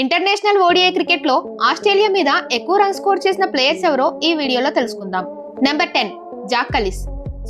International ODI క్రికెట్లో Australia మీద ఎక్కువ రన్ స్కోర్ చేసిన ప్లేయర్స్ ఎవరో ఈ వీడియోలో తెలుసుకుందాం. Number ten Jacques Kallis.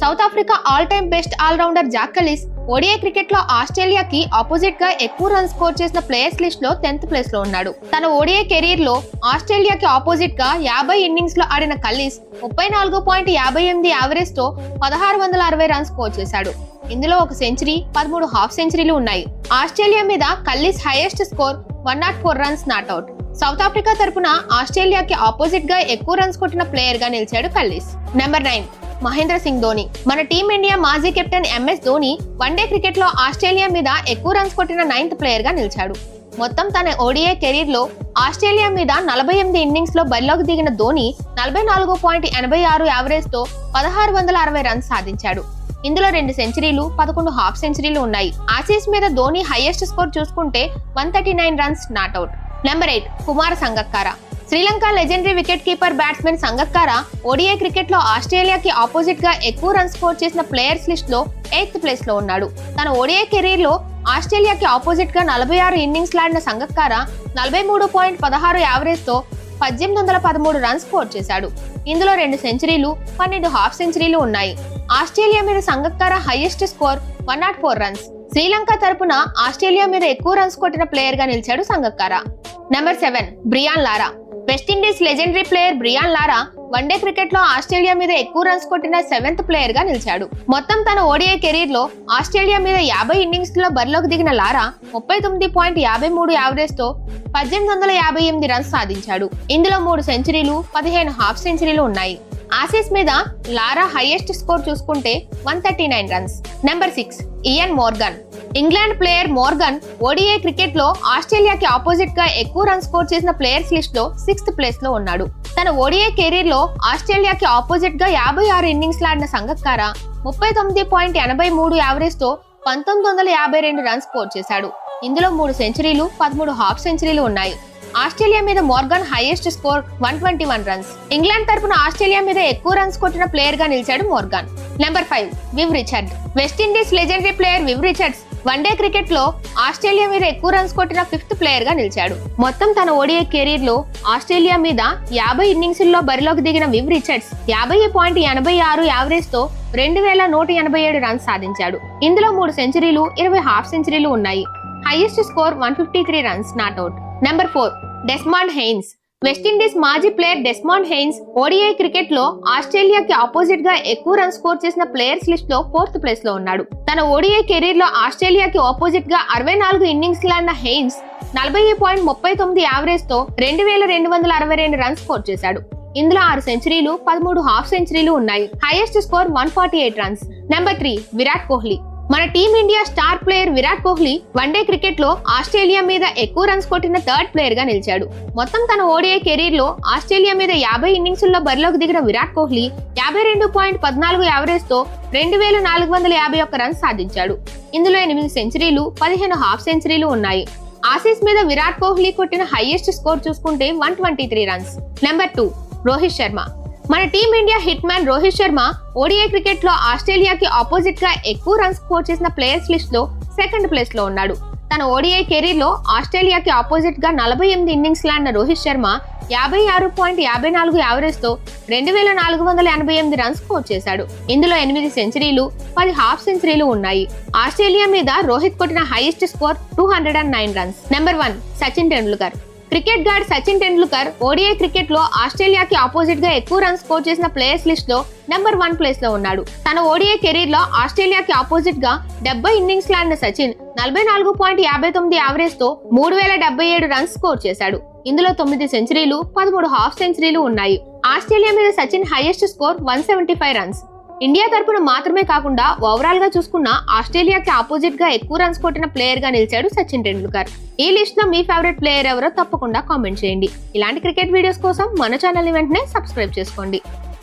South Africa all time best allrounder Jacques Kallis ODI క్రికెట్లో ఆస్ట్రేలియాకి ఆపోజిట్గా ఎక్కువ రన్ స్కోర్ చేసిన ప్లేయర్స్ లిస్ట్లో టెన్త్ ప్లేస్లో ఉన్నాడు. తన ఓడిఐ కెరీర్లో ఆస్ట్రేలియాకి ఆపోజిట్గా యాభై ఇన్నింగ్స్లో ఆడిన కలిస్ ముప్పై నాలుగు పాయింట్ యాభై ఎనిమిది యావరేజ్తో పదహారు వందల అరవై రన్ స్కోర్ చేశాడు. ఇందులో ఒక సెంచరీ పదమూడు హాఫ్ సెంచరీలు ఉన్నాయి. ఆస్ట్రేలియా మీద Kallis highest score one not four runs not out South Africa తరపున ఆస్ట్రేలియాకి ఆపోజిట్గా ఎక్కువ రన్స్ కొట్టిన ప్లేయర్గా నిలిచాడు కల్లిస్. Number nine Mahendra Singh Dhoni. మన టీమిండియా మాజీ captain M S Dhoni one day క్రికెట్లో ఆస్ట్రేలియా మీద ఎక్కువ రన్స్ కొట్టిన నైన్త్ ప్లేయర్గా నిలిచాడు. మొత్తం తన ఓడిఐ కెరీర్లో ఆస్ట్రేలియా మీద నలభై ఎనిమిది ఇన్నింగ్స్లో బరిలోకి దిగిన ధోని నలభై నాలుగు పాయింట్ ఎనభై ఆరు యావరేజ్తో పదహారు వందల అరవై రన్స్ సాధించాడు. ఇందులో రెండు సెంచరీలు పదకొండు హాఫ్ సెంచరీలు ఉన్నాయి. ఆసీస్ మీద ధోని హైయెస్ట్ స్కోర్ చూసుకుంటే one thirty nine runs not out number eight Kumar Sangakkara. Sri Lanka legendary wicket keeper batsmen Sangakkara ODI క్రికెట్లో ఆస్ట్రేలియాకి ఆపోజిట్గా ఎక్కువ రన్ స్కోర్ చేసిన ప్లేయర్స్ లిస్ట్లో ఎయిత్ ప్లేస్లో ఉన్నాడు. తన ఓడిఐ కెరీర్లో ఆస్ట్రేలియాకి ఆపోజిట్గా నలభై ఆరు ఇన్నింగ్స్ లాడిన సంగక్కార నలభై మూడు పాయింట్ పదహారు యావరేజ్తో పద్దెనిమిది వందల పదమూడు రన్స్ స్కోర్ చేశాడు. ఇందులో రెండు సెంచరీలు పన్నెండు హాఫ్ సెంచరీలు ఉన్నాయి. ఆస్ట్రేలియా మీద Sangakkara highest score one not four runs. Sri Lanka తరపున ఆస్ట్రేలియా మీద ఎక్కువ రన్స్ కొట్టిన ప్లేయర్గా నిలిచాడు Sangakkara number seven Brian Lara. West Indies legendary player Brian Lara one day క్రికెట్లో ఆస్ట్రేలియా మీద ఎక్కువ రన్స్ కొట్టిన సెవెంత్ ప్లేయర్గా నిలిచాడు. మొత్తం తన ఓడిఐ కెరీర్లో ఆస్ట్రేలియా మీద యాభై ఇన్నింగ్స్లో బరిలోకి దిగిన లారా ముప్పై తొమ్మిది పాయింట్ యాభై మూడు యావరేజ్తో పద్దెనిమిది వందల యాభై ఎనిమిది రన్స్ సాధించాడు. ఇందులో మూడు సెంచరీలు పదిహేను హాఫ్ సెంచరీలు ఉన్నాయి. ఆసీస్ మీద లారా హైయెస్ట్ స్కోర్ చూసుకుంటే one thirty nine runs. Number six Eoin Morgan. England player Morgan ODI క్రికెట్లో ఆస్ట్రేలియాకి ఆపోజిట్గా ఎక్కువ రన్ స్కోర్ చేసిన ప్లేయర్స్ లిస్ట్లో సిక్స్త్ ప్లేస్లో ఉన్నాడు. తన ఓడిఐ కెరీర్లో ఆస్ట్రేలియాకి ఆపోజిట్గా యాభై ఆరు ఇన్నింగ్స్ లాడిన సంగక్కార ముప్పై తొమ్మిది పాయింట్ ఎనభై మూడు యావరేజ్తో పంతొమ్మిది వందల యాభై రెండు రన్స్ స్కోర్ చేశాడు. ఇందులో మూడు సెంచరీలు పదమూడు హాఫ్ సెంచరీలు ఉన్నాయి. ఆస్ట్రేలియా మీద Morgan highest score one twenty one runs. England తరపున ఆస్ట్రేలియా మీద ఎక్కువ రన్స్ కొట్టిన ప్లేయర్గా నిలిచాడు Morgan. Number five Viv Richard. West Indies legendary player Viv Richards one day క్రికెట్లో ఆస్ట్రేలియా మీద ఎక్కువ రన్స్ కొట్టిన ఫిఫ్త్ ప్లేయర్గా నిలిచాడు. మొత్తం తన ఓడిఐ కెరీర్లో ఆస్ట్రేలియా మీద యాభై ఇన్నింగ్స్లో బరిలోకి దిగిన వివ్ రిచర్డ్స్ యాభై పాయింట్ ఎనభై ఆరు యావరేజ్తో రెండు వేల నూట ఎనభై ఏడు రన్స్ సాధించాడు. ఇందులో మూడు సెంచరీలు ఇరవై హాఫ్ సెంచరీలు ఉన్నాయి. Highest score one fifty three runs not out number four Desmond Haynes West Indies మాజీ ప్లేయర్ డెస్మాండ్ హెయిన్స్ ఓడిఐ క్రికెట్లో ఆస్ట్రేలియాకి ఆపోజిట్గా ఎక్కువ రన్ స్కోర్ చేసిన ప్లేయర్స్ లిస్ట్లో ఫోర్త్ ప్లేస్లో ఉన్నాడు. తన ఓడిఐ కెరీర్లో ఆస్ట్రేలియాకి ఆపోజిట్గా అరవై నాలుగు ఇన్నింగ్స్ లాడిన హెయిన్స్ నలభై పాయింట్ ముప్పై తొమ్మిది యావరేజ్తో రెండు వేల రెండు వందల అరవై రెండు రన్స్ స్కోర్ చేశాడు. ఇందులో ఆరు సెంచరీలు పదమూడు హాఫ్ సెంచరీలు ఉన్నాయి. Highest score one forty eight runs number three Virat Kohli. మన Team India star player Virat Kohli one day క్రికెట్లో ఆస్ట్రేలియా మీద ఎక్కువ రన్స్ కొట్టిన థర్డ్ ప్లేయర్గా నిలిచాడు. మొత్తం తన ఓడిఐ కెరీర్లో ఆస్ట్రేలియా మీద యాభై ఇన్నింగ్స్ల్లో బరిలోకి దిగిన విరాట్ కోహ్లీ యాభై రెండు పాయింట్ పద్నాలుగు యావరేజ్తో రెండు వేల నాలుగు వందల యాభై ఒక్క రన్స్ సాధించాడు. ఇందులో ఎనిమిది సెంచరీలు పదిహేను హాఫ్ సెంచరీలు ఉన్నాయి. ఆసీస్ మీద విరాట్ కోహ్లీ కొట్టిన హైయెస్ట్ స్కోర్ చూసుకుంటే one twenty three runs number two Rohit Sharma. మన Team India hit man Rohit Sharma ODI క్రికెట్లో ఆస్ట్రేలియాకి ఆపోజిట్గా ఎక్కువ రన్స్ స్కోర్ చేసిన ప్లేయర్స్ లిస్ట్లో సెకండ్ ప్లేస్లో ఉన్నాడు. తన ఓడిఐ కెరీర్లో ఆస్ట్రేలియాకి ఆపోజిట్గా నలభై ఎనిమిది ఇన్నింగ్స్ లాడిన రోహిత్ శర్మ యాభై ఆరు పాయింట్ యాభై నాలుగు యావరేజ్తో రెండు వేల నాలుగు వందల ఎనభై ఎనిమిది రన్స్ స్కోర్ చేశాడు. ఇందులో ఎనిమిది సెంచరీలు పది హాఫ్ సెంచరీలు ఉన్నాయి. ఆస్ట్రేలియా మీద రోహిత్ కొట్టిన highest score two hundred and nine runs. Number one Sachin Tendulkar. Cricket god Sachin Tendulkar ODI క్రికెట్లో ఆస్ట్రేలియాకి ఆపోజిట్గా ఎక్కువ రన్స్ స్కోర్ చేసిన ప్లేయర్స్ లిస్ట్లో నెంబర్ వన్ ప్లేస్లో ఉన్నాడు. తన ఓడిఐ కెరీర్లో ఆస్ట్రేలియాకి ఆపోజిట్గా డెబ్బై ఇన్నింగ్స్ లాడిన సచిన్ నలభై నాలుగు పాయింట్ యాభై తొమ్మిది యావరేజ్తో మూడు వేల డెబ్బై ఏడు రన్స్ స్కోర్ చేశాడు. ఇందులో తొమ్మిది సెంచరీలు పదమూడు హాఫ్ సెంచరీలు ఉన్నాయి. ఆస్ట్రేలియా మీద Sachin highest score one seventy five runs. India తరపున మాత్రమే కాకుండా ఓవరాల్గా చూసుకున్న ఆస్ట్రేలియాకి ఆపోజిట్గా ఎక్కువ రన్స్ కొట్టిన ప్లేయర్గా నిలిచాడు సచిన్ టెండూల్కర్. ఈ లిస్ట్లో మీ ఫేవరెట్ ప్లేయర్ ఎవరో తప్పకుండా కామెంట్ చేయండి. ఇలాంటి క్రికెట్ వీడియోస్ కోసం మన ఛానల్ని వెంటనే సబ్స్క్రైబ్ చేసుకోండి.